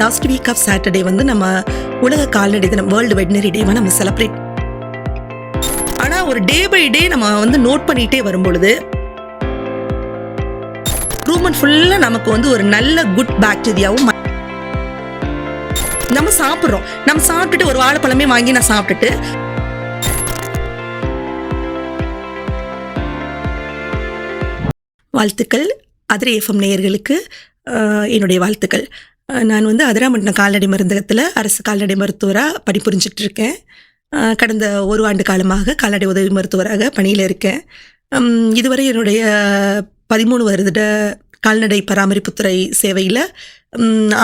Last week of Saturday வந்து நம்ம உலக கால்நடை தினம் வேர்ல்டு வெட்னரி டேவை நம்ம செலிப்ரேட் ஆனால் ஒரு டே பை டே நம்ம வந்து நோட் பண்ணிகிட்டே வரும்பொழுது ரூமன் ஃபுல்லாக நமக்கு வந்து ஒரு நல்ல குட் பாக்டீரியாவும் நம்ம சாப்பிட்றோம். நம்ம சாப்பிட்டுட்டு ஒரு வாழைப்பழமே வாங்கி நான் சாப்பிட்டுட்டு வாழ்த்துக்கள். அதிரை எஃப்எம் நேயர்களுக்கு என்னுடைய வாழ்த்துக்கள். நான் வந்து அதிராமட்டம் கால்நடை மருந்தகத்தில் அரசு கால்நடை மருத்துவராக பணிபுரிஞ்சிட்டு இருக்கேன் கடந்த ஒரு ஆண்டு காலமாக கால்நடை உதவி மருத்துவராக பணியில் இருக்கேன். இதுவரை என்னுடைய பதிமூணு வருட கால்நடை பராமரிப்புத்துறை சேவையில்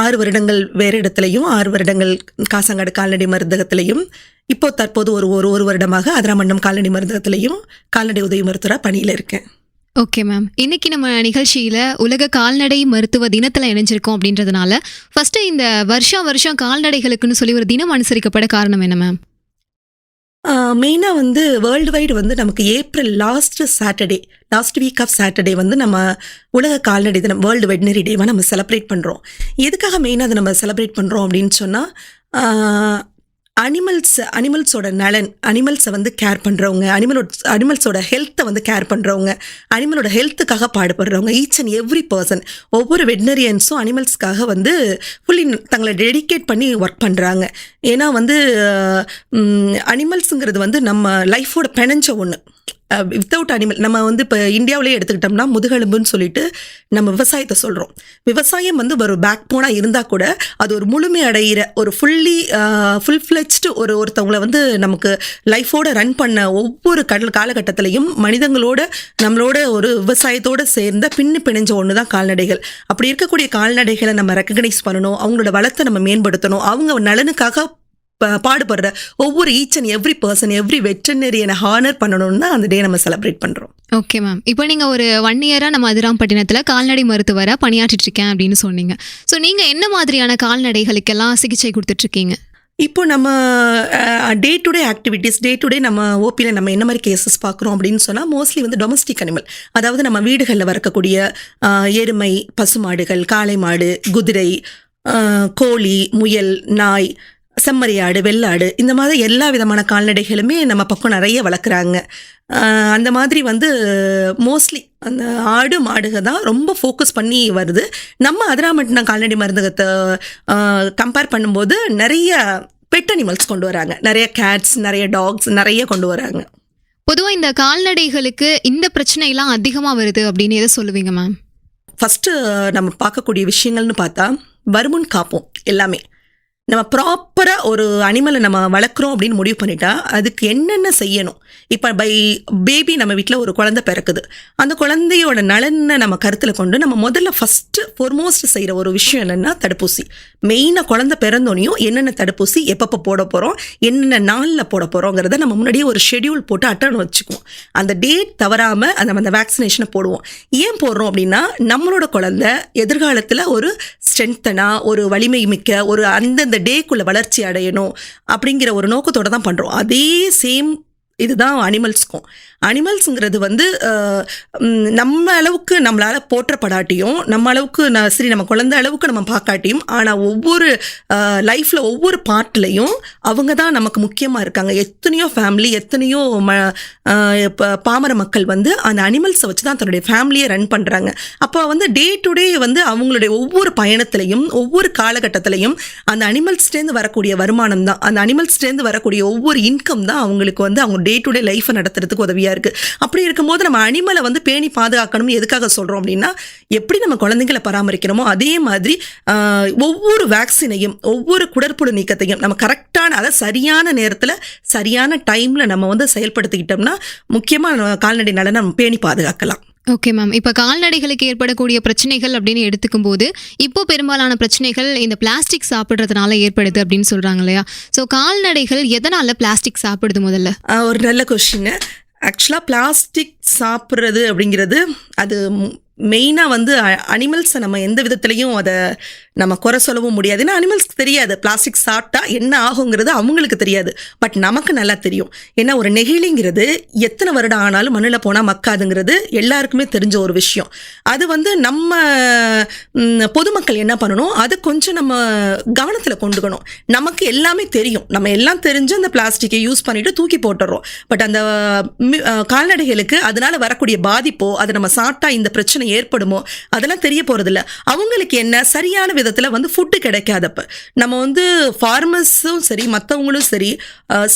ஆறு வருடங்கள் வேறு இடத்துலையும் ஆறு வருடங்கள் காசங்காடு கால்நடை மருந்தகத்திலையும் இப்போ தற்போது ஒரு ஒரு ஒரு வருடமாக அதிராமண்டம் கால்நடை மருந்தகத்திலையும் கால்நடை உதவி மருத்துவராக பணியில் இருக்கேன். ஓகே மேம் இன்னைக்கு நம்ம நிகழ்ச்சியில் உலக கால்நடை மருத்துவ தினத்தில் இணைஞ்சிருக்கோம் அப்படின்றதுனால ஃபர்ஸ்ட் இந்த வருஷம் வருஷம் கால்நடைகளுக்குன்னு சொல்லி ஒரு தினம் அனுசரிக்கப்பட காரணம் என்ன மேம் மெயினாக வந்து வேர்ல்டு வைடு வந்து நமக்கு April last Saturday last week of Saturday வந்து நம்ம உலக கால்நடை தினம் வேர்ல்டு வெட்டினரி டேவாக நம்ம செலிப்ரேட் பண்ணுறோம் எதுக்காக மெயினாக அதை நம்ம செலிப்ரேட் பண்ணுறோம் அப்படின்னு சொன்னால் அனிமல்ஸ் அனிமல்ஸோட நலன் அனிமல்ஸை வந்து கேர் பண்ணுறவங்க அனிமலோட அனிமல்ஸோட ஹெல்த்தை வந்து கேர் பண்ணுறவங்க அனிமலோட ஹெல்த்துக்காக பாடுபடுறவங்க ஈச் அண்ட் எவ்ரி பர்சன் ஒவ்வொரு வெட்னரியன்ஸும் அனிமல்ஸ்க்காக வந்து ஃபுல்லி தங்களை டெடிகேட் பண்ணி ஒர்க் பண்ணுறாங்க ஏன்னா வந்து அனிமல்ஸுங்கிறது வந்து நம்ம லைஃபோட பிணைஞ்ச ஒன்று வித்தவுட் அனிமல் நம்ம வந்து இப்போ இந்தியாவிலே எடுத்துக்கிட்டோம்னா முதுகெலும்புன்னு சொல்லிட்டு நம்ம விவசாயத்தை சொல்கிறோம் விவசாயம் வந்து ஒரு பேக் போனாக இருந்தால் கூட அது ஒரு முழுமை அடைகிற ஒரு ஃபுல்லி ஃபுல் ஃப்ளெச்டு ஒரு ஒருத்தவங்களை வந்து நமக்கு லைஃபோட ரன் பண்ண ஒவ்வொரு கடல் காலகட்டத்திலையும் மனிதங்களோட நம்மளோட ஒரு விவசாயத்தோடு சேர்ந்த பின்னு பிணைஞ்ச ஒன்று தான் கால்நடைகள். அப்படி இருக்கக்கூடிய கால்நடைகளை நம்ம ரெக்கக்னைஸ் பண்ணணும் அவங்களோட வளத்தை நம்ம மேம்படுத்தணும் அவங்க நலனுக்காக பாடுபடுற ஒவ்வொரு each and every person every வெட்டனரியனை honour பண்ணணும்னு அந்த டே நம்ம செலிப்ரேட் பண்ணுறோம் ஓகே மேம் இப்போ நீங்க ஒரு ஒன் இயரா நம்ம அதிராம்பட்டினத்துல கால்நடை மருத்துவரா பணியாற்றிட்டு இருக்கேன் அப்படின்னு சொன்னீங்க. ஸோ நீங்க என்ன மாதிரியான கால்நடைகளுக்கெல்லாம் சிகிச்சை கொடுத்துட்டு இருக்கீங்க? இப்போ நம்ம day to day activities day to day நம்ம ஓபியில் நம்ம என்ன மாதிரி கேசஸ் பார்க்குறோம் அப்படின்னு சொன்னால் மோஸ்ட்லி வந்து டொமஸ்டிக் அனிமல் அதாவது நம்ம வீடுகளில் வளர்க்கக்கூடிய அஹ், எருமை பசுமாடுகள் காளை மாடு குதிரை கோழி முயல் நாய் செம்மறியாடு வெள்ளாடு இந்த மாதிரி எல்லா விதமான கால்நடைகளுமே நம்ம பக்கம் நிறைய வளர்க்குறாங்க. அந்த மாதிரி வந்து மோஸ்ட்லி அந்த ஆடு மாடுக தான் ரொம்ப ஃபோக்கஸ் பண்ணி வருது. நம்ம அதிராமட்டினம் கால்நடை மருந்தகத்தை கம்பேர் பண்ணும்போது நிறைய பெட் அனிமல்ஸ் கொண்டு வராங்க. நிறைய கேட்ஸ் நிறைய டாக்ஸ் நிறைய கொண்டு வராங்க. பொதுவா இந்த கால்நடைகளுக்கு இந்த பிரச்சனை எல்லாம் அதிகமா வருது அப்படின்னு எதை சொல்லுவீங்க மேம் ஃபஸ்ட்டு நம்ம பார்க்கக்கூடிய விஷயங்கள்னு பார்த்தா வருமுன் காப்போம் எல்லாமே. நம்ம ப்ராப்பராக ஒரு அனிமலை நம்ம வளர்க்குறோம் அப்படின்னு முடிவு பண்ணிட்டா அதுக்கு என்னென்ன செய்யணும்? இப்போ பை பேபி நம்ம வீட்டில் ஒரு குழந்தை பிறக்குது. அந்த குழந்தையோட நலனை நம்ம கருத்தில் கொண்டு நம்ம முதல்ல ஃபஸ்ட்டு ஃபோர்மோஸ்ட் செய்கிற ஒரு விஷயம் என்னென்னா தடுப்பூசி. மெயினாக குழந்தை பிறந்தோனையும் என்னென்ன தடுப்பூசி எப்பப்போ போட போகிறோம் என்னென்ன நாளில் போட போகிறோங்கிறத நம்ம முன்னாடியே ஒரு ஷெட்யூல் போட்டு அட்டன் வச்சுக்குவோம். அந்த டேட் தவறாமல் அந்த அந்த வேக்சினேஷனை போடுவோம். ஏன் போடுறோம் அப்படின்னா நம்மளோட குழந்தை எதிர்காலத்தில் ஒரு ஸ்ட்ரென்த்தனாக ஒரு வலிமை மிக்க ஒரு அந்தந்த டேக்குள்ளே வளர்ச்சி அடையணும் அப்படிங்கிற ஒரு நோக்கத்தோட தான் பண்ணுறோம் அதே சேம் இதுதான் அனிமல்ஸ்க்கும் அனிமல்ஸுங்கிறது வந்து நம்ம அளவுக்கு நம்மளால் போற்றப்படாட்டியும் நம்ம அளவுக்கு நான் சரி நம்ம குழந்த அளவுக்கு நம்ம பார்க்காட்டியும் ஆனால் ஒவ்வொரு லைஃப்பில் ஒவ்வொரு பார்ட்லையும் அவங்க தான் நமக்கு முக்கியமாக இருக்காங்க. எத்தனையோ ஃபேமிலி எத்தனையோ ம பாமர மக்கள் வந்து அந்த அனிமல்ஸை வச்சு தான் தன்னுடைய ஃபேமிலியை ரன் பண்ணுறாங்க அப்போ வந்து டே டு டே வந்து அவங்களுடைய ஒவ்வொரு பயணத்திலையும் ஒவ்வொரு காலகட்டத்திலையும் அந்த அனிமல்ஸ்டேருந்து வரக்கூடிய வருமானம் தான். அந்த அனிமல்ஸ்டேருந்து வரக்கூடிய ஒவ்வொரு இன்கம் தான் அவங்களுக்கு வந்து அவங்க டே டு டே லைஃப்பை நடத்துறதுக்கு உதவியாக இருக்குது அப்படி இருக்கும்போது நம்ம அனிமலை வந்து பேணி பாதுகாக்கணும் எதுக்காக சொல்கிறோம் அப்படின்னா எப்படி நம்ம குழந்தைங்களை பராமரிக்கிறோமோ அதே மாதிரி ஒவ்வொரு வேக்சினையும் ஒவ்வொரு குடற்புழு நீக்கத்தையும் நம்ம கரெக்டான அதாவது சரியான நேரத்தில் சரியான டைமில் நம்ம வந்து செயல்படுத்திக்கிட்டோம்னா முக்கியமாக கால்நடை நலனை நம்ம பேணி பாதுகாக்கலாம். ஓகே மேம் இப்போ கால்நடைகளுக்கு ஏற்படக்கூடிய பிரச்சனைகள் அப்படின்னு எடுத்துக்கும் போது இப்போ பெரும்பாலான பிரச்சனைகள் இந்த பிளாஸ்டிக் சாப்பிட்றதுனால ஏற்படுது அப்படின்னு சொல்றாங்க இல்லையா? ஸோ கால்நடைகள் எதனால பிளாஸ்டிக் சாப்பிடுது முதல்ல? ஒரு நல்ல கொஷின் ஆக்சுவலாக பிளாஸ்டிக் சாப்பிட்றது அப்படிங்கிறது அது மெயினாக வந்து அனிமல்ஸை நம்ம எந்த விதத்துலையும் அதை நம்ம குறை சொல்லவும் முடியாது. ஏன்னா அனிமல்ஸ்க்கு தெரியாது. பிளாஸ்டிக் சாப்பிட்டா என்ன ஆகுங்கிறது அவங்களுக்கு தெரியாது. பட் நமக்கு நல்லா தெரியும். ஏன்னா ஒரு நெகிழிங்கிறது எத்தனை வருடம் ஆனாலும் மண்ணில் போனால் மக்காதுங்கிறது எல்லாருக்குமே தெரிஞ்ச ஒரு விஷயம். அது வந்து நம்ம பொதுமக்கள் என்ன பண்ணணும்? அது கொஞ்சம் நம்ம கவனத்தில் கொண்டுக்கணும். நமக்கு எல்லாமே தெரியும். நம்ம எல்லாம் தெரிஞ்சு அந்த பிளாஸ்டிக்கை யூஸ் பண்ணிட்டு தூக்கி போட்டுறோம். பட் அந்த கால்நடைகளுக்கு அதனால வரக்கூடிய பாதிப்போ அதை நம்ம சாப்பிட்டா இந்த பிரச்சனை ஏற்படுமோ அதெல்லாம் தெரிய போகிறதில்ல அவங்களுக்கு என்ன சரியான விதத்தில் வந்து ஃபுட்டு கிடைக்காதப்ப. நம்ம வந்து ஃபார்மர்ஸும் சரி மற்றவங்களும் சரி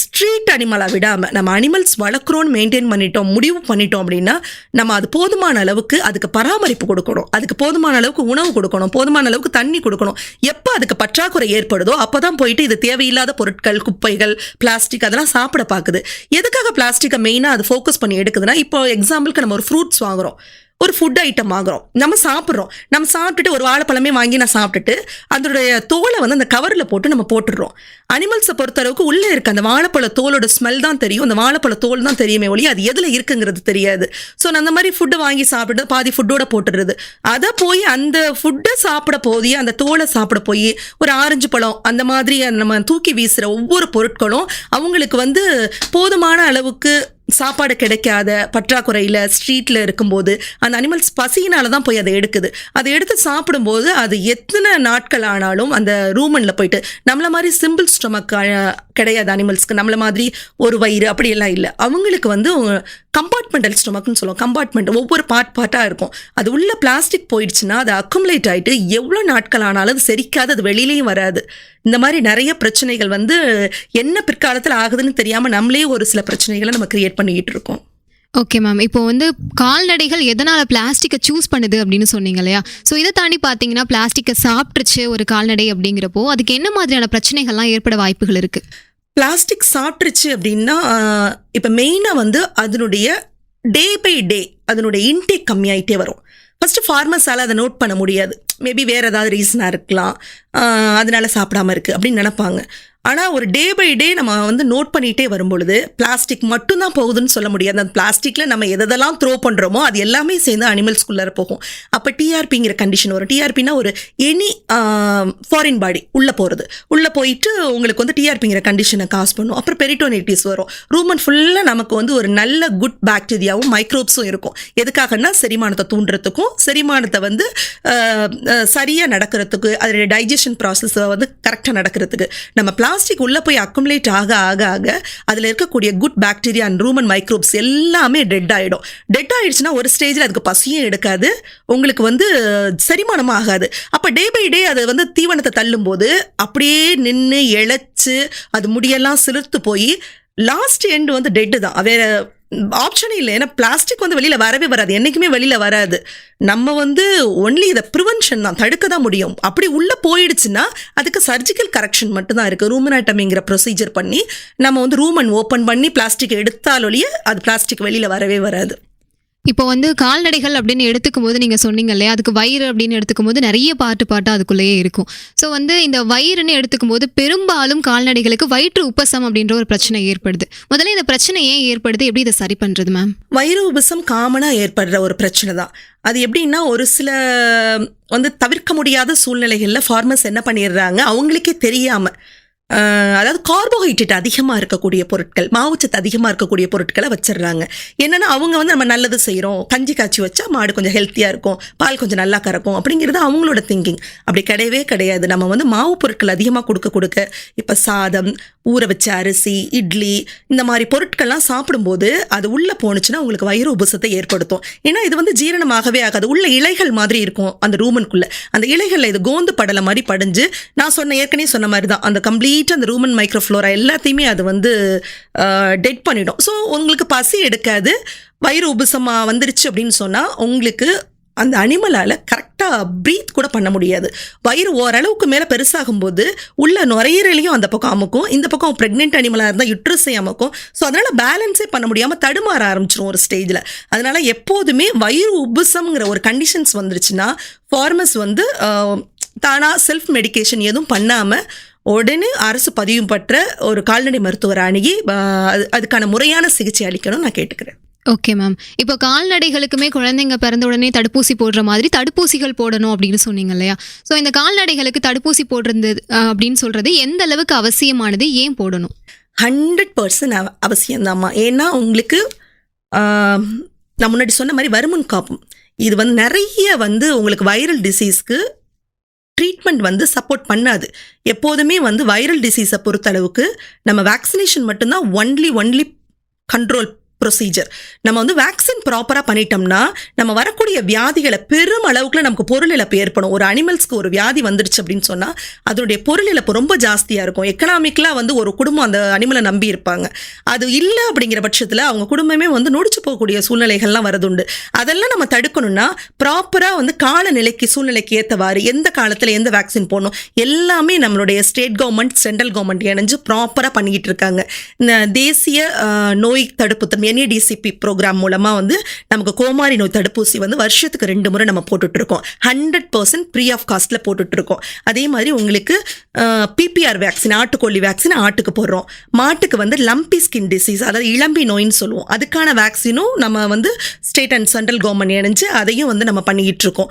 ஸ்ட்ரீட் அனிமலாக விடாமல் நம்ம அனிமல்ஸ் வளர்க்குறோன்னு மெயின்டைன் பண்ணிட்டோம் முடிவு பண்ணிட்டோம் அப்படின்னா நம்ம அது போதுமான அளவுக்கு அதுக்கு பராமரிப்பு கொடுக்கணும். அதுக்கு போதுமான அளவுக்கு உணவு கொடுக்கணும் போதுமான அளவுக்கு தண்ணி கொடுக்கணும். எப்போ அதுக்கு பற்றாக்குறை ஏற்படுதோ அப்போ தான் போயிட்டு இது தேவையில்லாத பொருட்கள் குப்பைகள் பிளாஸ்டிக் அதெல்லாம் சாப்பிட பார்க்குது. எதுக்காக பிளாஸ்டிக்கை மெயினாக அது ஃபோக்கஸ் பண்ணி எடுக்குதுன்னா இப்போ எக்ஸாம்பிளுக்கு நம்ம ஒரு ஃப்ரூட்ஸ் வாங்குறோம். ஒரு ஃபுட் ஐட்டம் ஆகிறோம் நம்ம சாப்பிட்றோம். நம்ம சாப்பிட்டுட்டு ஒரு வாழைப்பழமே வாங்கி நான் சாப்பிட்டுட்டு அதனுடைய தோலை வந்து அந்த கவரில் போட்டு நம்ம போட்டுடுறோம். அனிமல்ஸை பொறுத்த அளவுக்கு உள்ளே இருக்க அந்த வாழைப்பழ தோலோட ஸ்மெல் தான் தெரியும். அந்த வாழைப்பழ தோல் தான் தெரியுமே ஒழிய அது எதில் இருக்குங்கிறது தெரியாது. ஸோ நான் அந்த மாதிரி ஃபுட்டை வாங்கி சாப்பிட்டு பாதி ஃபுட்டோட போட்டுடுறது. அதை போய் அந்த ஃபுட்டை சாப்பிட போதே அந்த தோலை சாப்பிட போய் ஒரு ஆரஞ்சு பழம் அந்த மாதிரி நம்ம தூக்கி வீசுகிற ஒவ்வொரு பொருட்களும் அவங்களுக்கு வந்து போதுமான அளவுக்கு சாப்பாடு கிடைக்காத பற்றாக்குறையில் ஸ்ட்ரீட்டில் இருக்கும்போது அந்த அனிமல்ஸ் பசியினால தான் போய் அதை எடுக்குது. அதை எடுத்து சாப்பிடும்போது அது எத்தனை நாட்கள் ஆனாலும் அந்த ரூமனில் போயிட்டு நம்மளை மாதிரி சிம்பிள் ஸ்டொமக் கிடையாது அனிமல்ஸ்க்கு நம்மளை மாதிரி ஒரு வயிறு அப்படியெல்லாம் இல்லை. அவங்களுக்கு வந்து கம்பார்ட்மெண்டல் ஸ்டொமக்னு சொல்லுவோம். கம்பார்ட்மெண்ட் ஒவ்வொரு பார்ட் பார்ட்டாக இருக்கும். அது உள்ள பிளாஸ்டிக் போயிடுச்சுன்னா அது அக்குமுலேட் ஆகிட்டு எவ்வளோ நாட்கள் ஆனாலும் அது செரிக்காது அது வெளியிலையும் வராது. இந்த மாதிரி நிறைய பிரச்சனைகள் வந்து என்ன பிற்காலத்தில் ஆகுதுன்னு தெரியாமல் நம்மளே ஒரு சில பிரச்சனைகளை நம்ம கிரியேட் பண்ணிக்கிட்டு இருக்கோம். ஓகே மேம் இப்போ வந்து கால்நடைகள் எதனால் பிளாஸ்டிக்கை சூஸ் பண்ணுது அப்படின்னு சொன்னீங்க இல்லையா? ஸோ இதை தாண்டி பார்த்தீங்கன்னா பிளாஸ்டிக்கை சாப்பிட்டுருச்சு ஒரு கால்நடை அப்படிங்கிறப்போ அதுக்கு என்ன மாதிரியான பிரச்சனைகள்லாம் ஏற்பட வாய்ப்புகள் இருக்குது பிளாஸ்டிக் சாப்பிட்ருச்சு அப்படின்னா இப்போ மெயினாக வந்து அதனுடைய டே பை டே அதனுடைய இன்டேக் கம்மியாயிட்டே வரும். ஃபஸ்ட்டு ஃபார்மர்ஸால் அதை நோட் பண்ண முடியாது. மேபி வேறு ஏதாவது ரீசனாக இருக்கலாம். அதனால் அதனால சாப்பிடாம இருக்குது அப்படின்னு நினப்பாங்க. ஆனால் ஒரு டே பை டே நம்ம வந்து நோட் பண்ணிகிட்டே வரும்பொழுது பிளாஸ்டிக் மட்டும்தான் போகுதுன்னு சொல்ல முடியாது. அந்த பிளாஸ்டிக்கில் நம்ம எதெல்லாம் த்ரோ பண்ணுறோமோ அது எல்லாமே சேர்ந்து அனிமல்ஸ்குள்ளார போகும். அப்போ டிஆர்பிங்கிற கண்டிஷன் வரும். டிஆர்பினா ஒரு எனி ஃபாரின் பாடி உள்ளே போகிறது உள்ளே போயிட்டு உங்களுக்கு வந்து டிஆர்பிங்கிற கண்டிஷனை காஸ் பண்ணும். அப்புறம் பெரிட்டோனைட்டிஸ் வரும். ரூமன் ஃபுல்லாக நமக்கு வந்து ஒரு நல்ல குட் பாக்டீரியாவும் மைக்ரோப்ஸும் இருக்கும். எதுக்காகன்னா செரிமானத்தை தூண்டுறதுக்கும் செரிமானத்தை வந்து சரியாக நடக்கிறதுக்கு அதோடைய டைஜஷன் ப்ராசஸை வந்து கரெக்டாக நடக்கிறதுக்கு. நம்ம பிளாஸ்டிக் உள்ளே போய் அக்குமுலேட் ஆக ஆக ஆக அதில் இருக்கக்கூடிய good bacteria and rumen microbes எல்லாமே டெட் ஆகிடும் டெட் ஆகிடுச்சுன்னா ஒரு ஸ்டேஜில் அதுக்கு பசியும் எடுக்காது. உங்களுக்கு வந்து செரிமானமும் ஆகாது. அப்போ டே பை டே அது வந்து தீவனத்தை தள்ளும்போது அப்படியே நின்று இழைச்சி அது முடியெல்லாம் சிலிர்த்து போய் லாஸ்ட் எண்டு வந்து டெட்டு தான். வேறு ஆப்ஷனே இல்லை. ஏன்னா பிளாஸ்டிக் வந்து வெளியில் வரவே வராது. என்றைக்குமே வெளியில் வராது. நம்ம வந்து ஒன்லி இதை ப்ரிவென்ஷன் தான் தடுக்க தான் முடியும். அப்படி உள்ளே போயிடுச்சுன்னா அதுக்கு சர்ஜிக்கல் கரெக்ஷன் மட்டும்தான் இருக்குது ரூமனாட்டமிங்கிற ப்ரொசீஜர் பண்ணி நம்ம வந்து ரூமன் ஓப்பன் பண்ணி பிளாஸ்டிக் எடுத்தாலொழிய அது பிளாஸ்டிக் வெளியில் வரவே வராது. இப்போ வந்து கால்நடைகள் அப்படின்னு எடுத்துக்கும் போது நீங்கள் சொன்னீங்க இல்லையா? அதுக்கு வயிறு அப்படின்னு எடுத்துக்கும் போது நிறைய பாட்டு பாட்டு அதுக்குள்ளேயே இருக்கும். ஸோ வந்து இந்த வயிறுன்னு எடுத்துக்கும் போது பெரும்பாலும் கால்நடைகளுக்கு வயிற்று உப்பசம் அப்படின்ற ஒரு பிரச்சனை ஏற்படுது. முதல்ல இந்த பிரச்சனை ஏன் ஏற்படுது? எப்படி இதை சரி பண்ணுறது மேம் வயிறு உபசம் காமனாக ஏற்படுற ஒரு பிரச்சனை தான். அது எப்படின்னா ஒரு சில வந்து தவிர்க்க முடியாத சூழ்நிலைகளில் ஃபார்மர்ஸ் என்ன பண்ணிடுறாங்க? அவங்களுக்கே தெரியாமல் அதாவது கார்போஹைட்ரேட் அதிகமாக இருக்கக்கூடிய பொருட்கள் மாவுச்சத்து அதிகமாக இருக்கக்கூடிய பொருட்களை வச்சிடுறாங்க. என்னென்னா அவங்க வந்து நம்ம நல்லது செய்கிறோம் கஞ்சி காய்ச்சி வச்சா மாடு கொஞ்சம் ஹெல்த்தியாக இருக்கும். பால் கொஞ்சம் நல்லா கறக்கும். அப்படிங்கிறது அவங்களோட திங்கிங் அப்படி கிடையவே கிடையாது. நம்ம வந்து மாவு பொருட்கள் அதிகமாக கொடுக்க கொடுக்க இப்போ சாதம் ஊற வச்ச அரிசி இட்லி இந்த மாதிரி பொருட்கள்லாம் சாப்பிடும்போது அது உள்ளே போணுச்சுன்னா உங்களுக்கு வயிறு உபசத்தை ஏற்படுத்தும். ஏன்னா இது வந்து ஜீரணமாகவே ஆகாது. உள்ள இலைகள் மாதிரி இருக்கும் அந்த ரூமனுக்குள்ளே அந்த இலைகளில் இது கோந்து படலை மாதிரி படிஞ்சு நான் சொன்ன ஏற்கனவே சொன்ன மாதிரி தான் அந்த கம்ப்ளீட் அந்த ரூமன் மைக்ரோஃப்ளோரா எல்லாத்தையுமே அது வந்து டெட் பண்ணிடும். ஸோ உங்களுக்கு பசி எடுக்காது. வயிறு உபசமாக வந்துருச்சு அப்படின்னு சொன்னால் உங்களுக்கு அந்த அனிமலால் கரெக்டாக ப்ரீத் கூட பண்ண முடியாது. வயிறு ஓரளவுக்கு மேலே பெருசாகும்போது உள்ள நுரையீரலையும் அந்த பக்கம் அமுக்கும். இந்த பக்கம் ப்ரெக்னென்ட் அனிமலாக இருந்தால் யுட்ரஸை அமுக்கும். ஸோ அதனால் பேலன்ஸே பண்ண முடியாமல் தடுமாற ஆரம்பிச்சிடும் ஒரு ஸ்டேஜில் அதனால் எப்போதுமே வயிறு உபுசம்ங்கிற ஒரு கண்டிஷன்ஸ் வந்துருச்சுன்னா ஃபார்மர்ஸ் வந்து தானாக செல்ஃப் மெடிக்கேஷன் எதுவும் பண்ணாமல் உடனே அரசு பதிவு பெற்ற ஒரு கால்நடை மருத்துவரை அணுகி அதுக்கான முறையான சிகிச்சை அளிக்கணும்னு நான் கேட்டுக்கிறேன். ஓகே மேம் இப்போ கால்நடைகளுக்குமே குழந்தைங்க பிறந்த உடனே தடுப்பூசி போடுற மாதிரி தடுப்பூசிகள் போடணும் அப்படின்னு சொன்னீங்க இல்லையா? ஸோ இந்த கால்நடைகளுக்கு தடுப்பூசி போடுறது அப்படின்னு சொல்றது எந்த அளவுக்கு அவசியமானது ஏன் போடணும்? ஹண்ட்ரட் பர்சன்ட் அவசியம்தாம்மா. ஏன்னா உங்களுக்கு நான் முன்னாடி சொன்ன மாதிரி வருமுன் காப்பும் இது வந்து நிறைய வந்து உங்களுக்கு வைரல் டிசீஸ்க்கு ட்ரீட்மெண்ட் வந்து சப்போர்ட் பண்ணாது. எப்போதுமே வந்து வைரல் டிசீஸை பொறுத்தளவுக்கு நம்ம வேக்சினேஷன் மட்டும்தான் ஒன்லி ஒன்லி கண்ட்ரோல் ப்ரொசீஜர் நம்ம வந்து வேக்சின் ப்ராப்பராக பண்ணிட்டோம்னா நம்ம வரக்கூடிய வியாதிகளை பெரும் அளவுக்குள்ள நமக்கு பொருள் இழப்பு ஏற்படும். ஒரு அனிமல்ஸ்க்கு ஒரு வியாதி வந்துடுச்சு அப்படின்னு சொன்னால் அதனுடைய பொருள் இழப்பு ரொம்ப ஜாஸ்தியாக இருக்கும். எக்கனாமிக்கலாக வந்து ஒரு குடும்பம் அந்த அனிமலை நம்பி இருப்பாங்க. அது இல்லை அப்படிங்கிற பட்சத்தில் அவங்க குடும்பமே வந்து நொடிச்சு போகக்கூடிய சூழ்நிலைகள்லாம் வரதுண்டு அதெல்லாம் நம்ம தடுக்கணும்னா ப்ராப்பராக வந்து காலநிலைக்கு சூழ்நிலைக்கு ஏற்றவாறு எந்த காலத்தில் எந்த வேக்சின் போடணும் எல்லாமே நம்மளுடைய ஸ்டேட் கவர்மெண்ட் சென்ட்ரல் கவர்மெண்ட் இணைஞ்சு ப்ராப்பராக பண்ணிக்கிட்டு இருக்காங்க. இந்த தேசிய நோய் தடுப்பு தம் என்ஏடிசிபி ப்ரோக்ராம் மூலமாக வந்து நமக்கு கோமாரி நோய் தடுப்பூசி வந்து வருஷத்துக்கு ரெண்டு முறை நம்ம போட்டுட்ருக்கோம். ஹண்ட்ரட் பர்சன்ட் ஃப்ரீ ஆஃப் காஸ்ட்டில் போட்டுட்ருக்கோம். அதே மாதிரி உங்களுக்கு பிபிஆர் வேக்சின் ஆட்டுக்கோழி வேக்சின் ஆட்டுக்கு போடுறோம். மாட்டுக்கு வந்து லம்பி ஸ்கின் டிசீஸ் அதாவது இளம்பி நோயின்னு சொல்லுவோம். அதுக்கான வேக்சினும் நம்ம வந்து ஸ்டேட் அண்ட் சென்ட்ரல் கவர்மெண்ட் இணைஞ்சு அதையும் வந்து நம்ம பண்ணிக்கிட்டு இருக்கோம்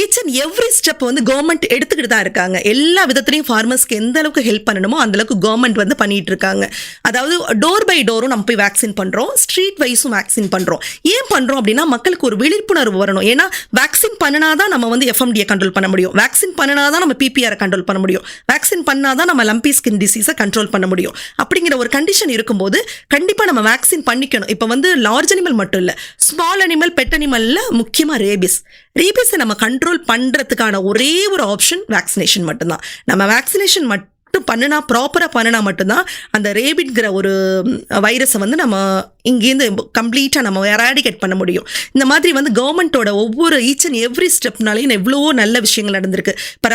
ஈச் அண்ட் எவ்ரி ஸ்டெப் வந்து கவர்மெண்ட் எடுத்துக்கிட்டு தான் இருக்காங்க. எல்லா விதத்துலையும் ஃபார்மர்ஸ்க்கு எந்த அளவுக்கு ஹெல்ப் பண்ணணுமோ அந்த அளவுக்கு கவர்மெண்ட் வந்து பண்ணிட்டு இருக்காங்க அதாவது டோர் பை டோரும் நம்ம போய் வேக்சின் பண்ணுறோம் ஸ்ட்ரீட் வைஸும் வேக்சின் பண்ணுறோம் ஏன் பண்ணுறோம் அப்படின்னா மக்களுக்கு ஒரு விழிப்புணர்வு வரணும். ஏன்னா வேக்சின் பண்ணினாதான் நம்ம வந்து எஃப்எம்டியை கண்ட்ரோல் பண்ண முடியும். வேக்சின் பண்ணினாதான் நம்ம பிபிஆரை கண்ட்ரோல் பண்ண முடியும். வேக்சின் பண்ணாதான் நம்ம லம்பி ஸ்கின் டிசீஸை கண்ட்ரோல் பண்ண முடியும். அப்படிங்கிற ஒரு கண்டிஷன் இருக்கும்போது கண்டிப்பாக நம்ம வேக்சின் பண்ணிக்கணும். இப்போ வந்து லார்ஜ் அனிமல் மட்டும் இல்லை ஸ்மால் அனிமல் பெட் அனிமலில் முக்கியமாக ரேபிஸ் ரேபிஸை நம்ம கண்ட்ரோல் பண்ணுறதுக்கான ஒரே ஒரு ஆப்ஷன் வேக்சினேஷன் மட்டும்தான். நம்ம வேக்சினேஷன் மட்டும் மட்டும் பண்ணுனா ப்ராப்பராக பண்ணினா மட்டும்தான் அந்த ரேபிட்ங்கிற ஒரு வைரஸை வந்து நம்ம இங்கேருந்து கம்ப்ளீட்டாக நம்ம எராடிகேட் பண்ண முடியும். இந்த மாதிரி வந்து கவர்மெண்ட்டோட ஒவ்வொரு ஈச் அண்ட் எவ்ரி ஸ்டெப்னாலையும் எவ்வளோ நல்ல விஷயங்கள் நடந்திருக்கு. இப்போ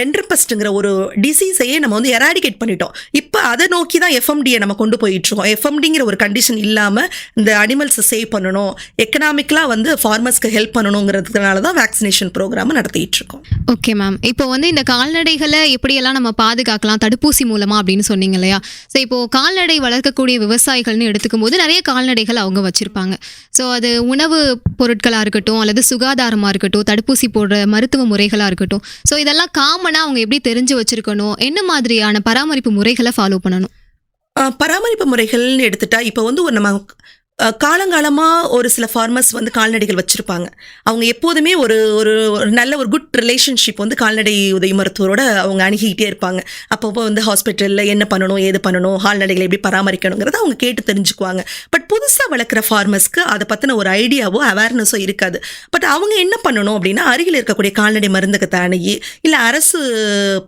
ரெண்டர்பஸ்ட்டுங்கிற ஒரு டிசீஸையே நம்ம வந்து எராடிகேட் பண்ணிட்டோம். இப்போ அதை நோக்கி தான் எஃப்எம்டியை நம்ம கொண்டு போயிட்டுருக்கோம். எஃப்எம்டிங்கிற ஒரு கண்டிஷன் இல்லாமல் இந்த அனிமல்ஸை சேவ் பண்ணணும். எக்கனாமிக்கலாக வந்து ஃபார்மர்ஸ்க்கு ஹெல்ப் பண்ணணுங்கிறதுனால தான் வேக்சினேஷன் ப்ரோக்ராம் நடத்திட்டு இருக்கோம் ஓகே மேம் இப்போ வந்து இந்த கால்நடைகளை எப்படியெல்லாம் நம்ம பாதுகாக்கலாம் தடுப்பூசி மூலமா அப்படின்னு சொன்னீங்க இல்லையா? ஸோ இப்போ கால்நடை வளர்க்கக்கூடிய விவசாயிகள்னு எடுத்துக்கும் போது நிறைய கால்நடைகள் அவங்க வச்சிருப்பாங்க. ஸோ அது உணவு பொருட்களாக இருக்கட்டும் அல்லது சுகாதாரமாக இருக்கட்டும் தடுப்பூசி போடுற மருத்துவ முறைகளாக இருக்கட்டும். ஸோ இதெல்லாம் காமனாக அவங்க எப்படி தெரிஞ்சு வச்சிருக்கணும்? என்ன மாதிரியான பராமரிப்பு முறைகளை ஃபாலோ பண்ணணும்? பராமரிப்பு முறைகள்னு எடுத்துட்டா இப்போ வந்து ஒரு நம்ம காலங்காலமாக ஒரு சில ஃபார்மர்ஸ் வந்து கால்நடைகள் வச்சுருப்பாங்க. அவங்க எப்போதுமே ஒரு ஒரு ஒரு நல்ல ஒரு குட் ரிலேஷன்ஷிப் வந்து கால்நடை உதவி மருத்துவரோட அவங்க அணுகிக்கிட்டே இருப்பாங்க. அப்பப்போ வந்து ஹாஸ்பிட்டலில் என்ன பண்ணணும் ஏது பண்ணணும் கால்நடைகளை எப்படி பராமரிக்கணுங்கிறத அவங்க கேட்டு தெரிஞ்சுக்குவாங்க. பட் புதுசாக வளர்க்குற ஃபார்மர்ஸ்க்கு அதை பற்றின ஒரு ஐடியாவோ அவேர்னஸோ இருக்காது. பட் அவங்க என்ன பண்ணணும் அப்படின்னா அருகில் இருக்கக்கூடிய கால்நடை மருந்தகத்தை அணுகி இல்லை அரசு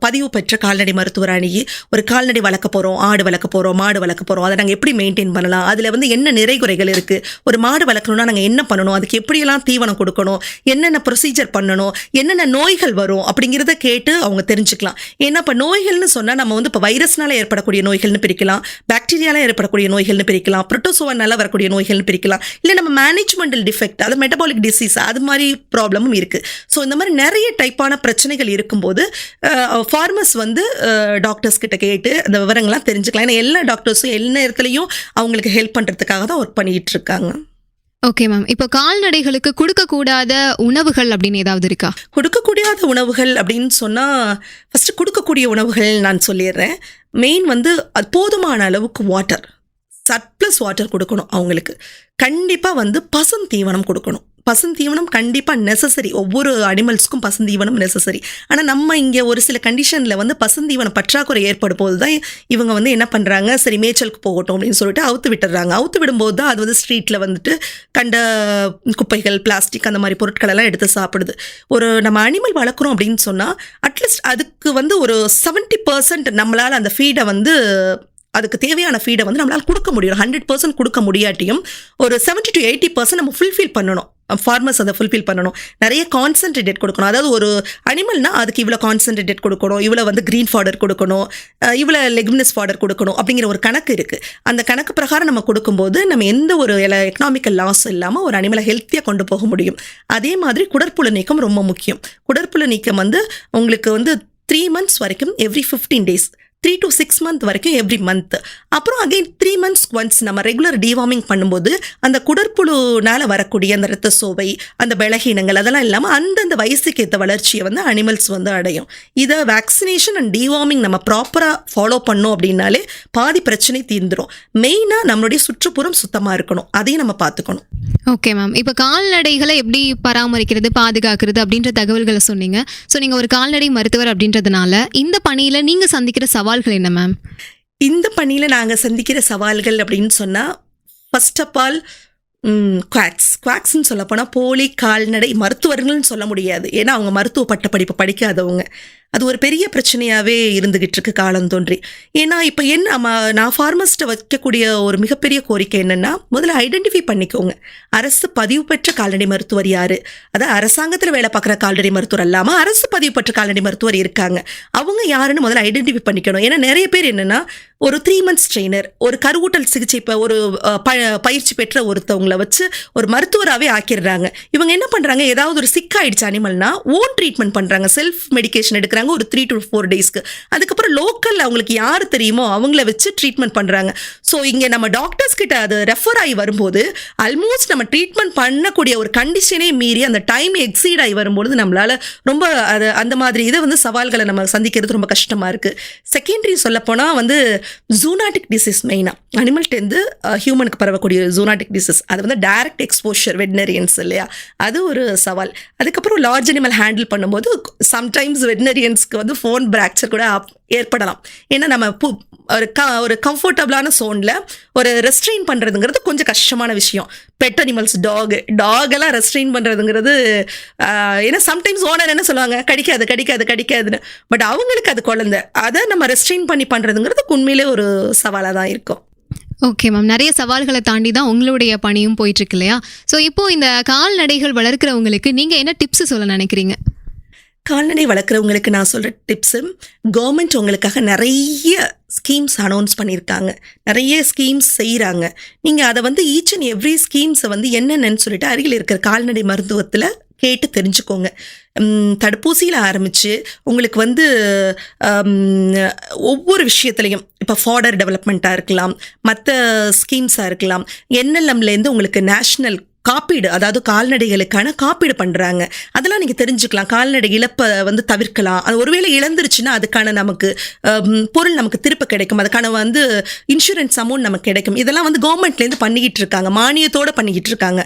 பதிவு பெற்ற கால்நடை மருத்துவர் அணுகி ஒரு கால்நடை வளர்க்க போகிறோம் ஆடு வளர்க்க போகிறோம் மாடு வளர்க்க போகிறோம் அதை நாங்கள் எப்படி மெயின்டைன் பண்ணலாம்? அதில் வந்து என்ன நிறைகுறைகள் இருக்குது ஒரு மாடு வளர்க்கணும்னா நாங்கள் என்ன பண்ணணும்? அதுக்கு எப்படியெல்லாம் தீவனம் கொடுக்கணும்? என்னென்ன ப்ரொசீஜர் பண்ணணும்? என்னென்ன நோய்கள் வரும்? அப்படிங்கிறத கேட்டு அவங்க தெரிஞ்சுக்கலாம். ஏன்னா இப்போ நோய்கள்னு சொன்னால் நம்ம வந்து இப்போ வைரஸ்னால ஏற்படக்கூடிய நோய்கள்னு பிரிக்கலாம். பாக்டீரியால ஏற்படக்கூடிய நோய்கள்னு பிரிக்கலாம். புரட்டோசோவன் வரக்கூடிய நோய்கள்னு பிரிக்கலாம். இல்லை நம்ம மேனேஜ்மெண்டல் டிஃபெக்ட் அது மெட்டபாலிக் டிசீஸ் அது மாதிரி ப்ராப்ளமும் இருக்குது ஸோ இந்த மாதிரி நிறைய டைப்பான பிரச்சனைகள் இருக்கும்போது ஃபார்மர்ஸ் வந்து டாக்டர்ஸ் கிட்ட கேட்டு அந்த விவரங்கள்லாம் தெரிஞ்சுக்கலாம். ஏன்னா எல்லா டாக்டர்ஸும் எல்லா நேரத்துலையும் அவங்களுக்கு ஹெல்ப் பண்ணுறதுக்காக தான் ஒர்க் பண்ணிட்டு இருக்காங்க. ஓகே மேம் இப்போ கால்நடைகளுக்கு கொடுக்கக்கூடாத உணவுகள் அப்படின்னு ஏதாவது இருக்கா? கொடுக்கக்கூடியாத உணவுகள் அப்படின்னு சொன்னால் ஃபஸ்ட்டு கொடுக்கக்கூடிய உணவுகள் நான் சொல்லிடுறேன். மெயின் வந்து அது போதுமான அளவுக்கு வாட்டர் சர்ப்ளஸ் வாட்டர் கொடுக்கணும் அவங்களுக்கு. கண்டிப்பாக வந்து பசுந்தீவனம் கொடுக்கணும். பசுந்தீவனம் கண்டிப்பாக நெசசரி ஒவ்வொரு அனிமல்ஸ்க்கும் பசுந்தீவனம் நெசசரி ஆனால் நம்ம இங்கே ஒரு சில கண்டிஷனில் வந்து பசுந்தீவன பற்றாக்குறை ஏற்படும் போது தான் இவங்க வந்து என்ன பண்ணுறாங்க சரி மேய்ச்சலுக்கு போகட்டும் அப்படின்னு சொல்லிட்டு அவுத்து விட்டுறாங்க. அவுத்து விடும்போது தான் அது வந்து ஸ்ட்ரீட்டில் வந்துட்டு கண்ட குப்பைகள் பிளாஸ்டிக் அந்த மாதிரி பொருட்கள் எல்லாம் எடுத்து சாப்பிடுது. ஒரு நம்ம அனிமல் வளர்க்குறோம் அப்படின்னு சொன்னால் அட்லீஸ்ட் அதுக்கு வந்து ஒரு செவன்ட்டி பர்சன்ட் நம்மளால் அந்த ஃபீடை வந்து அதுக்கு தேவையான ஃபீடை வந்து நம்மளால் கொடுக்க முடியும். ஹண்ட்ரட் பர்சன்ட் கொடுக்க முடியாட்டியும் ஒரு செவன்ட்டி டு எயிட்டி பர்சன்ட் நம்ம ஃபுல்ஃபில் பண்ணணும். ஃபார்மர்ஸ் அதை ஃபுல்ஃபில் பண்ணணும். நிறைய கான்சன்ட்ரேட் கொடுக்கணும். அதாவது ஒரு அனிமல்னா அதுக்கு இவ்வளோ கான்சன்ட்ரேட் கொடுக்கணும். இவ்வளோ வந்து க்ரீன் ஃபாடர் கொடுக்கணும். இவ்வளோ லெக்னஸ் ஃபாடர் கொடுக்கணும் அப்படிங்கிற ஒரு கணக்கு இருக்குது அந்த கணக்கு பிரகாரம் நம்ம கொடுக்கும்போது நம்ம எந்த ஒரு எக்கனாமிக்கல் லாஸ் இல்லாமல் ஒரு அனிமலை ஹெல்த்தியாக கொண்டு போக முடியும். அதே மாதிரி குடற்புழு நீக்கம் ரொம்ப முக்கியம். குடற்புழு நீக்கம் வந்து உங்களுக்கு வந்து த்ரீ மந்த்ஸ் வரைக்கும் every fifteen days three to six month வரைக்கும் எவ்ரி மந்த் அப்புறம் அகைன் த்ரீ மந்த்ஸ் ஒன்ஸ் நம்ம ரெகுலர் டிவார்மிங் பண்ணும்போது அந்த குடற்புழுனால வரக்கூடிய அந்த ரத்த சோவை அந்த பலகீனங்கள் அதெல்லாம் இல்லாமல் அந்தந்த வயசுக்கு ஏற்ற வளர்ச்சியை வந்து அனிமல்ஸ் வந்து அடையும். இதை வேக்சினேஷன் அண்ட் டிவார்மிங் நம்ம ப்ராப்பராக ஃபாலோ பண்ணோம் அப்படின்னாலே பாதி பிரச்சனை தீர்ந்துடும் மெயினாக நம்மளுடைய சுற்றுப்புறம் சுத்தமாக இருக்கணும். அதையும் நம்ம பார்த்துக்கணும். ஓகே மேம் இப்போ கால்நடைகளை எப்படி பராமரிக்கிறது பாதுகாக்கிறது அப்படின்ற தகவல்களை சொன்னீங்க. ஸோ நீங்கள் ஒரு கால்நடை மருத்துவர் அப்படின்றதுனால இந்த பணியில் நீங்கள் சந்திக்கிற சவால்கள் என்ன மேம் இந்த பணியில் நாங்கள் சந்திக்கிற சவால்கள் அப்படின்னு சொன்னால் ஃபர்ஸ்ட் ஆஃப் ஆல் குவாக்ஸ் குவாக்ஸ்ன்னு சொல்லப்போனால் போலி கால்நடை மருத்துவர்கள்னு சொல்ல முடியாது. ஏன்னா அவங்க மருத்துவ பட்ட படிப்பு படிக்காதவங்க. அது ஒரு பெரிய பிரச்சனையாகவே இருந்துகிட்டு இருக்கு காலம் தோன்றி. ஏன்னா இப்போ என்ன நம்ம நான் ஃபார்மஸ்ட்டை வைக்கக்கூடிய ஒரு மிகப்பெரிய கோரிக்கை என்னென்னா முதல்ல ஐடென்டிஃபை பண்ணிக்கோங்க. அரசு பதிவு பெற்ற கால்நடை மருத்துவர் யார்? அதாவது அரசாங்கத்தில் வேலை பார்க்குற கால்நடை மருத்துவர் இல்லாமல் அரசு பதிவு பெற்ற கால்நடை மருத்துவர் இருக்காங்க. அவங்க யாருன்னு முதல்ல ஐடென்டிஃபை பண்ணிக்கணும். ஏன்னா நிறைய பேர் என்னென்னா ஒரு த்ரீ மந்த்ஸ் ட்ரெயினர் ஒரு கருவூட்டல் சிகிச்சை இப்போ ஒரு ப பயிற்சி பெற்ற ஒருத்தவங்கள வச்சு ஒரு மருத்துவராகவே ஆக்கிடுறாங்க. இவங்க என்ன பண்ணுறாங்க ஏதாவது ஒரு சிக் ஆயிடுச்சு அனிமல்னா ஓன் ட்ரீட்மெண்ட் பண்ணுறாங்க செல்ஃப் மெடிக்கேஷன் எடுக்கிறாங்க ஒரு த்ரீ டு ஃபோர் டேஸ்க்கு அதுக்கப்புறம் லோக்கலில் அவங்களுக்கு யார் தெரியுமோ அவங்கள வச்சு ட்ரீட்மெண்ட் பண்ணுறாங்க ஸோ இங்கே நம்ம டாக்டர்ஸ் கிட்ட அது ரெஃபர் ஆகி வரும்போது ஆல்மோஸ்ட் நம்ம ட்ரீட்மெண்ட் பண்ணக்கூடிய ஒரு கண்டிஷனே மீறி அந்த டைம் எக்ஸீட் ஆகி வரும்போது நம்மளால ரொம்ப அது அந்த மாதிரி இதை வந்து சவால்களை நம்ம சந்திக்கிறது ரொம்ப கஷ்டமாக இருக்குது செகண்டரி சொல்லப்போனால் வந்து ஜூனாட்டிக் டிசீஸ் மெயினாக அனிமல்ட்டேருந்து ஹியூமனுக்கு பரவக்கூடிய ஜூனாட்டிக் டிசீஸ் அது வந்து டைரக்ட் எக்ஸ்போஷர் வெட்னரியன்ஸ் இல்லையா? அது ஒரு சவால். அதுக்கப்புறம் லார்ஜ் அனிமல் ஹேண்டில் பண்ணும்போது சம்டைம்ஸ் வெட்னரியன்ஸ்க்கு வந்து ஃபோன் பிராக்சர் கூட ஏற்படலாம். ஏன்னா நம்ம பு ஒரு க ஒரு கம்ஃபர்டபுளான சோனில் ஒரு ரெஸ்ட்ரெயின் பண்ணுறதுங்கிறது கொஞ்சம் கஷ்டமான விஷயம். பெட் அனிமல்ஸ் டாக் டாகெல்லாம் ரெஸ்ட்ரெயின் பண்ணுறதுங்கிறது ஏன்னா சம்டைம்ஸ் ஓனர் என்ன சொல்லுவாங்க? கடிக்காது கடிக்காது கடிக்காதுன்னு. பட் அவங்களுக்கு அது குழந்தை. அதை நம்ம ரெஸ்ட்ரெயின் பண்ணி பண்ணுறதுங்கிறது உண்மையிலே ஒரு சவாலாக தான் இருக்கும். ஓகே மேம் நிறைய சவால்களை தாண்டி தான் உங்களுடைய பணியும் போயிட்டுருக்கு இல்லையா? ஸோ இப்போ இந்த கால்நடைகள் வளர்க்குறவங்களுக்கு நீங்கள் என்ன டிப்ஸ் சொல்ல நினைக்கிறீங்க? கால்நடை வளர்க்குறவங்களுக்கு நான் சொல்கிற டிப்ஸு கவர்மெண்ட் உங்களுக்காக நிறைய ஸ்கீம்ஸ் அனௌன்ஸ் பண்ணியிருக்காங்க. நிறைய ஸ்கீம்ஸ் செய்கிறாங்க நீங்கள் அதை வந்து ஈச் அண்ட் எவ்ரி ஸ்கீம்ஸை வந்து என்னென்னு சொல்லிட்டு அருகில் இருக்கிற கால்நடை மருத்துவத்தில் கேட்டு தெரிஞ்சுக்கோங்க. தடுப்பூசியில் ஆரம்பித்து உங்களுக்கு வந்து ஒவ்வொரு விஷயத்துலையும் இப்போ ஃபாடர் டெவலப்மெண்ட்டாக இருக்கலாம் மற்ற ஸ்கீம்ஸாக இருக்கலாம் என்எல்எம்லேருந்து உங்களுக்கு நேஷ்னல் காப்பீடு அதாவது கால்நடைகளுக்கான காப்பீடு பண்ணுறாங்க அதெல்லாம் நீங்கள் தெரிஞ்சுக்கலாம். கால்நடை இழப்பை வந்து தவிர்க்கலாம். அது ஒருவேளை இழந்துருச்சுன்னா அதுக்கான நமக்கு பொருள் நமக்கு திருப்ப கிடைக்கும். அதுக்கான வந்து இன்சூரன்ஸ் அமௌண்ட் நமக்கு கிடைக்கும். இதெல்லாம் வந்து கவர்மெண்ட்லேருந்து பண்ணிக்கிட்டு இருக்காங்க. மானியத்தோடு பண்ணிக்கிட்டு இருக்காங்க.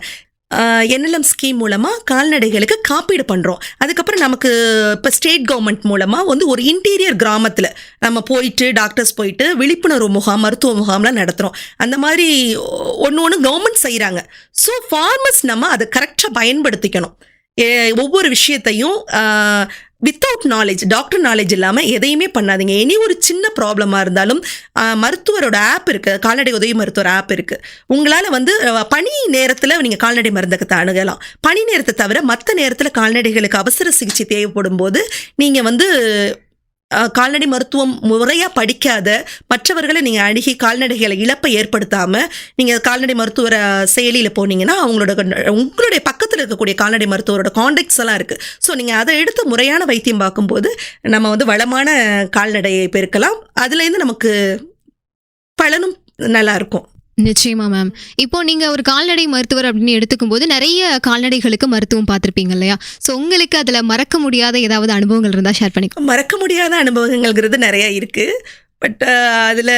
என்எல்எம் ஸ்கீம் மூலமாக கால்நடைகளுக்கு காப்பீடு பண்ணுறோம் அதுக்கப்புறம் நமக்கு இப்போ ஸ்டேட் கவர்மெண்ட் மூலமாக வந்து ஒரு இன்டீரியர் கிராமத்தில் நம்ம போயிட்டு டாக்டர்ஸ் போயிட்டு விழிப்புணர்வு முகாம் மருத்துவ முகாம்லாம் நடத்துகிறோம் அந்த மாதிரி ஒன்று ஒன்று கவர்மெண்ட் செய்கிறாங்க ஸோ ஃபார்மர்ஸ் நம்ம அதை கரெக்டாக பயன்படுத்திக்கணும். ஒவ்வொரு விஷயத்தையும் வித்தவுட் நாலேஜ் டாக்டர் நாலேஜ் இல்லாமல் எதையுமே பண்ணாதீங்க. எனி ஒரு சின்ன ப்ராப்ளமாக இருந்தாலும் மருத்துவரோட ஆப் இருக்குது கால்நடை உதவி மருத்துவர் ஆப் இருக்குது உங்களால் வந்து பணி நேரத்தில் நீங்கள் கால்நடை மருந்தகத்தை அணுகலாம். பணி நேரத்தை தவிர மற்ற நேரத்தில் கால்நடைகளுக்கு அவசர சிகிச்சை தேவைப்படும் போது நீங்கள் வந்து கால்நடை மருத்துவம் முறையாக படிக்காத மற்றவர்களை நீங்கள் அணுகி கால்நடைகளை இழப்பை ஏற்படுத்தாமல் நீங்கள் கால்நடை மருத்துவர செயலியில் போனீங்கன்னா அவங்களோட உங்களுடைய பக்கத்தில் இருக்கக்கூடிய கால்நடை மருத்துவரோட காண்டாக்ட்ஸ் எல்லாம் இருக்குது ஸோ நீங்கள் அதை எடுத்து முறையான வைத்தியம் பார்க்கும்போது நம்ம வந்து வளமான கால்நடையை பெருக்கலாம். அதுலேருந்து நமக்கு பலனும் நல்லா இருக்கும். நிச்சயமா மேம் இப்போ நீங்க ஒரு கால்நடை மருத்துவர் அப்படின்னு எடுத்துக்கும் போது நிறைய கால்நடைகளுக்கு மருத்துவம் பார்த்துருப்பீங்க இல்லையா? ஸோ உங்களுக்கு அதுல மறக்க முடியாத ஏதாவது அனுபவங்கள் இருந்தா ஷேர் பண்ணிக்கோ. மறக்க முடியாத அனுபவங்கள்ங்கிறது நிறைய இருக்குது பட் அதில்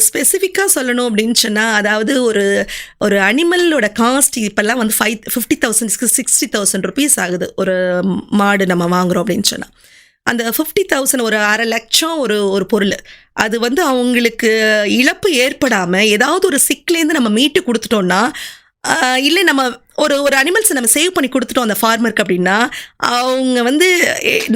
ஸ்பெசிஃபிக்காக சொல்லணும் அப்படின்னு சொன்னால் அதாவது ஒரு ஒரு அனிமலோட காஸ்ட் இப்போல்லாம் வந்து five fifty thousand sixty thousand rupees ஆகுது. ஒரு மாடு நம்ம வாங்குறோம் அப்படின்னு சொன்னால் அந்த ஃபிஃப்டி தௌசண்ட் ஒரு அரை லட்சம் ஒரு ஒரு பொருள். அது வந்து அவங்களுக்கு இழப்பு ஏற்படாமல் ஏதாவது ஒரு சிக்லேருந்து நம்ம மீட்டு கொடுத்துட்டோம்னா இல்லை நம்ம ஒரு ஒரு அனிமல்ஸை நம்ம சேவ் பண்ணி கொடுத்துட்டோம் அந்த ஃபார்மருக்கு அப்படின்னா அவங்க வந்து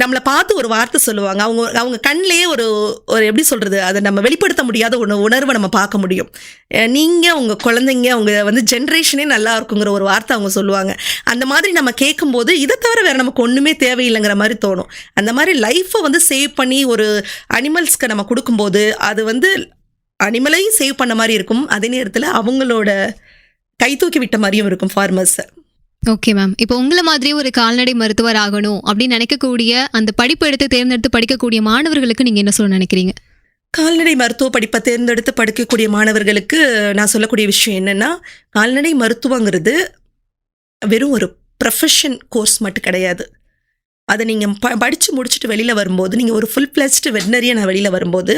நம்மளை பார்த்து ஒரு வார்த்தை சொல்லுவாங்க. அவங்க அவங்க கண்ணிலேயே ஒரு ஒரு எப்படி சொல்கிறது அதை நம்ம வெளிப்படுத்த முடியாத ஒரு உணர்வை நம்ம பார்க்க முடியும். நீங்கள் உங்கள் குழந்தைங்க அவங்க வந்து ஜென்ரேஷனே நல்லா இருக்குங்கிற ஒரு வார்த்தை அவங்க சொல்லுவாங்க. அந்த மாதிரி நம்ம கேட்கும்போது இதை தவிர வேறு நமக்கு ஒன்றுமே தேவையில்லைங்கிற மாதிரி தோணும். அந்த மாதிரி லைஃப்பை வந்து சேவ் பண்ணி ஒரு அனிமல்ஸ்க்கு நம்ம கொடுக்கும்போது அது வந்து அனிமலையும் சேவ் பண்ண மாதிரி இருக்கும். அதே நேரத்தில் அவங்களோட கை தூக்கி விட்ட மாதிரியும் இருக்கும் ஃபார்மர்ஸை ஓகே மேம் இப்போ உங்களை மாதிரி ஒரு கால்நடை மருத்துவர் ஆகணும் அப்படின்னு நினைக்கக்கூடிய அந்த படிப்பு எடுத்து தேர்ந்தெடுத்து படிக்கக்கூடிய மாணவர்களுக்கு நீங்க என்ன சொல்ல நினைக்கிறீங்க? கால்நடை மருத்துவ படிப்பை தேர்ந்தெடுத்து படிக்கக்கூடிய மாணவர்களுக்கு நான் சொல்லக்கூடிய விஷயம் என்னன்னா கால்நடை மருத்துவங்கிறது வெறும் ஒரு ப்ரொஃபஷன் கோர்ஸ் மட்டும் கிடையாது. அதை நீங்கள் ப படித்து முடிச்சுட்டு வெளியில் வரும்போது நீங்கள் ஒரு ஃபுல் பிளஸ்டு வெட்னரியாக நான் வெளியில் வரும்போது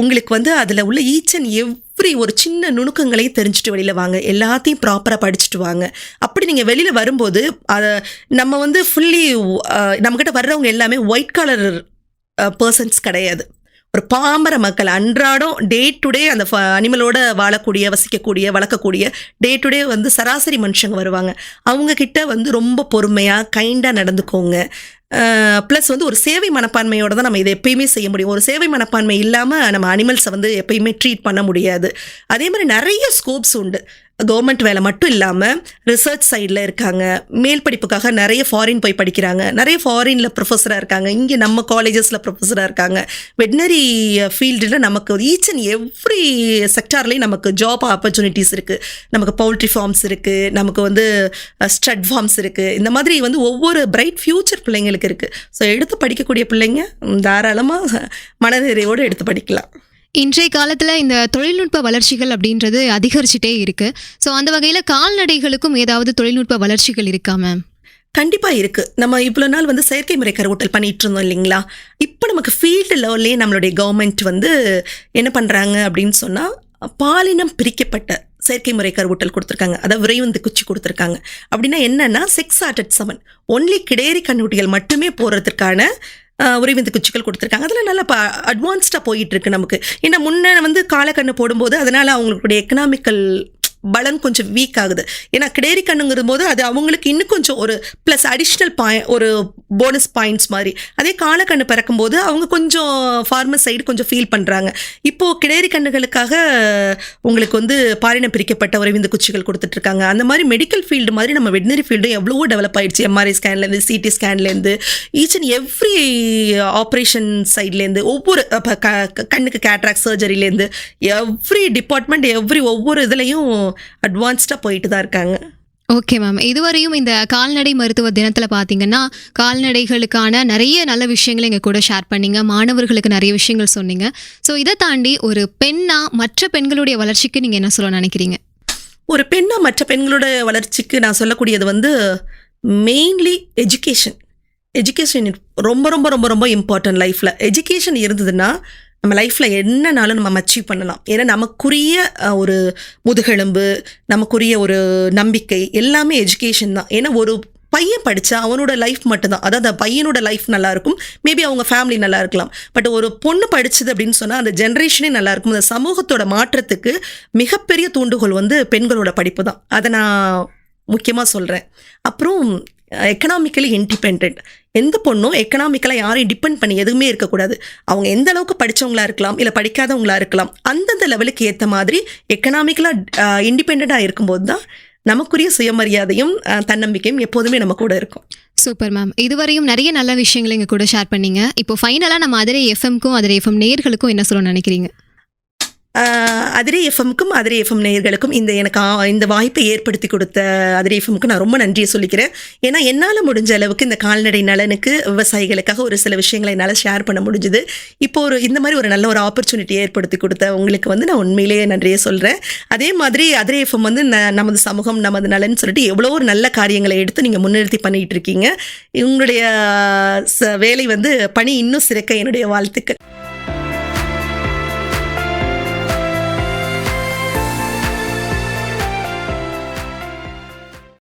உங்களுக்கு வந்து அதில் உள்ள ஈச் அண்ட் எவ்ரி ஒரு சின்ன நுணுக்கங்களையும் தெரிஞ்சுட்டு வெளியில் வாங்க. எல்லாத்தையும் ப்ராப்பராக படிச்சுட்டு வாங்க. அப்படி நீங்கள் வெளியில் வரும்போது அதை நம்ம வந்து ஃபுல்லி நம்மக்கிட்ட வர்றவங்க எல்லாமே ஒயிட் கலர் பர்சன்ஸ் கிடையாது. ஒரு பாம்பர மக்கள் அன்றாடம் டே டு டே அந்த அனிமலோட வாழக்கூடிய வசிக்கக்கூடிய வளர்க்கக்கூடிய டே டு டே வந்து சராசரி மனுஷங்க வருவாங்க. அவங்க கிட்ட வந்து ரொம்ப பொறுமையாக கைண்டாக நடந்துக்கோங்க. ப்ளஸ் வந்து ஒரு சேவை மனப்பான்மையோட தான் நம்ம இதை எப்பயுமே செய்ய முடியும். ஒரு சேவை மனப்பான்மை இல்லாமல் நம்ம அனிமல்ஸை வந்து எப்பயுமே ட்ரீட் பண்ண முடியாது. அதே மாதிரி நிறைய ஸ்கோப்ஸ் உண்டு. கவர்மெண்ட் வேலை மட்டும் இல்லாமல் ரிசர்ச் சைடில் இருக்காங்க. மேல் படிப்புக்காக நிறைய ஃபாரின் போய் படிக்கிறாங்க. நிறைய ஃபாரினில் ப்ரொஃபஸராக இருக்காங்க. இங்கே நம்ம காலேஜஸில் ப்ரொஃபஸராக இருக்காங்க. வெட்னரி ஃபீல்டில் நமக்கு ஈச் அண்ட் எவ்ரி செக்டார்லேயும் நமக்கு ஜாப் ஆப்பர்ச்சுனிட்டிஸ் இருக்குது நமக்கு பவுல்ட்ரி ஃபார்ம்ஸ் இருக்குது நமக்கு வந்து ஸ்டட் ஃபார்ம்ஸ் இருக்குது இந்த மாதிரி வந்து ஒவ்வொரு பிரைட் ஃப்யூச்சர் பிள்ளைங்களுக்கு இருக்குது ஸோ எடுத்து படிக்கக்கூடிய பிள்ளைங்க தாராளமாக மனநிறைவோடு எடுத்து படிக்கலாம். இன்றைய காலத்தில் இந்த தொழில்நுட்ப வளர்ச்சிகள் அப்படின்றது அதிகரிச்சுட்டே இருக்கு. ஸோ அந்த வகையில் கால்நடைகளுக்கும் ஏதாவது தொழில்நுட்ப வளர்ச்சிகள் இருக்கா மேம் கண்டிப்பாக இருக்கு. நம்ம இவ்வளோ நாள் வந்து செயற்கை முறை கருவூட்டல் பண்ணிட்டு இருந்தோம் இல்லைங்களா? இப்போ நமக்கு ஃபீல்டு லெவல்லே நம்மளுடைய கவர்மெண்ட் வந்து என்ன பண்ணுறாங்க அப்படின்னு சொன்னால் பாலினம் பிரிக்கப்பட்ட செயற்கை முறை கருவூட்டல் கொடுத்துருக்காங்க. அதாவது விரைவந்து குச்சி கொடுத்துருக்காங்க. அப்படின்னா என்னன்னா செக்ஸ் ஆர்டட் செவன் ஒன்லி கிடேரி கண்ணுட்டிகள் மட்டுமே போடுறதுக்கான உறைவிந்து குச்சிகள் கொடுத்துருக்காங்க. அதில் நல்லா இப்போ அட்வான்ஸ்டாக போயிட்டுருக்கு நமக்கு. ஏன்னா முன்னே வந்து காலக்கண்ணு போடும்போது அதனால் அவங்களுடைய எக்கனாமிக்கல் பலன் கொஞ்சம் வீக் ஆகுது. ஏன்னா கிடேரி கண்ணுங்கிற போது அது அவங்களுக்கு இன்னும் கொஞ்சம் ஒரு ப்ளஸ் அடிஷ்னல் பாய் ஒரு போனஸ் பாயிண்ட்ஸ் மாதிரி. அதே காலக்கண்ணு பிறக்கும்போது அவங்க கொஞ்சம் ஃபார்மர் சைடு கொஞ்சம் ஃபீல் பண்ணுறாங்க இப்போது கிடேரி கண்ணுகளுக்காக உங்களுக்கு வந்து பாலினம் பிரிக்கப்பட்ட உறைவிந்து குச்சிகள் கொடுத்துட்ருக்காங்க. அந்த மாதிரி மெடிக்கல் ஃபீல்டு மாதிரி நம்ம வெட்னரி ஃபீல்டும் எவ்வளவோ டெவலப் ஆகிடுச்சு எம்ஆர்ஐ ஸ்கேன்லேருந்து சிடி ஸ்கேன்லேருந்து ஈச் அண்ட் எவ்ரி ஆப்ரேஷன் சைட்லேருந்து ஒவ்வொரு க- கண்ணுக்கு கேட்ராக் சர்ஜரிலேருந்து எவ்ரி டிபார்ட்மெண்ட் எவ்ரி ஒவ்வொரு இதுலேயும் அட்வான்ஸ்டாக போயிட்டு தான் இருக்காங்க. ஓகே மேம் இதுவரையும் இந்த கால்நடை மருத்துவ தினத்துல பாத்தீங்கன்னா கால்நடைகளுக்கான நிறைய நல்ல விஷயங்களை எங்க கூட ஷேர் பண்ணீங்க. மாணவர்களுக்கு நிறைய விஷயங்கள் சொன்னீங்க. ஸோ இதை தாண்டி ஒரு பெண்ணா மற்ற பெண்களுடைய வளர்ச்சிக்கு நீங்க என்ன சொல்ல நினைக்கிறீங்க? ஒரு பெண்ணா மற்ற பெண்களோட வளர்ச்சிக்கு நான் சொல்லக்கூடியது வந்து மெயின்லி எஜுகேஷன் எஜுகேஷன் ரொம்ப ரொம்ப ரொம்ப ரொம்ப இம்பார்ட்டன்ட் லைஃப்பில் எஜுகேஷன் இருந்ததுன்னா நம்ம லைஃப்பில் என்னனாலும் நம்ம அச்சீவ் பண்ணலாம். ஏன்னா நமக்குரிய ஒரு முதுகெலும்பு நமக்குரிய ஒரு நம்பிக்கை எல்லாமே எஜுகேஷன் தான். ஏன்னா ஒரு பையன் படித்தா அவனோட லைஃப் மட்டும்தான். அதாவது அந்த பையனோட லைஃப் நல்லாயிருக்கும். மேபி அவங்க ஃபேமிலி நல்லா இருக்கலாம் பட் ஒரு பொண்ணு படித்தது அப்படின்னு சொன்னால் அந்த ஜென்ரேஷனே நல்லா இருக்கும் அந்த சமூகத்தோட மாற்றத்துக்கு மிகப்பெரிய தூண்டுகோல் வந்து பெண்களோட படிப்பு தான். அதை நான் முக்கியமாக சொல்கிறேன் அப்புறம் எக்கனாமிக்கலி இண்டிபெண்ட் எந்த பொண்ணும் எக்கனாமிக்கலாக யாரையும் டிபெண்ட் பண்ணி எதுவுமே இருக்கக்கூடாது. அவங்க எந்த அளவுக்கு படித்தவங்களா இருக்கலாம் இல்லை படிக்காதவங்களா இருக்கலாம் அந்தந்த லெவலுக்கு ஏற்ற மாதிரி எக்கனாமிக்கலாக இண்டிபெண்ட்டாக இருக்கும்போது தான் நமக்குரிய சுயமரியாதையும் தன்னம்பிக்கையும் எப்போதுமே நம்ம கூட இருக்கும். சூப்பர் மேம் இதுவரையும் நிறைய நல்ல விஷயங்களை இங்கே கூட ஷேர் பண்ணீங்க. இப்போ ஃபைனலாக நம்ம அதிரை எஃப்எம்க்கும் அதிரை எஃப்எம் நேர்களுக்கும் என்ன சொல்ல நினைக்கிறீங்க? அதிரே எஃப்எம்க்கும் அதிரே எஃப்எம் நேயர்களுக்கும் இந்த எனக்கு இந்த வாய்ப்பை ஏற்படுத்தி கொடுத்த அதிரே எஃப்எம்க்கு நான் ரொம்ப நன்றியை சொல்லிக்கிறேன். ஏன்னா என்னால் முடிஞ்ச அளவுக்கு இந்த கால்நடை நலனுக்கு விவசாயிகளுக்காக ஒரு சில விஷயங்களை என்னால் ஷேர் பண்ண முடிஞ்சுது. இப்போ ஒரு இந்த மாதிரி ஒரு நல்ல ஒரு ஆப்பர்ச்சுனிட்டி ஏற்படுத்தி கொடுத்த உங்களுக்கு வந்து நான் உண்மையிலேயே நன்றியை சொல்கிறேன் அதே மாதிரி அதிரே எஃப்எம் வந்து நமது சமூகம் நமது நலன் சொல்லிட்டு எவ்வளோ ஒரு நல்ல காரியங்களை எடுத்து நீங்கள் முன்னிறுத்தி பண்ணிகிட்டு இருக்கீங்க. உங்களுடைய ச- வேலை வந்து பணி இன்னும் சிறக்க என்னுடைய வாழ்த்துக்கள்.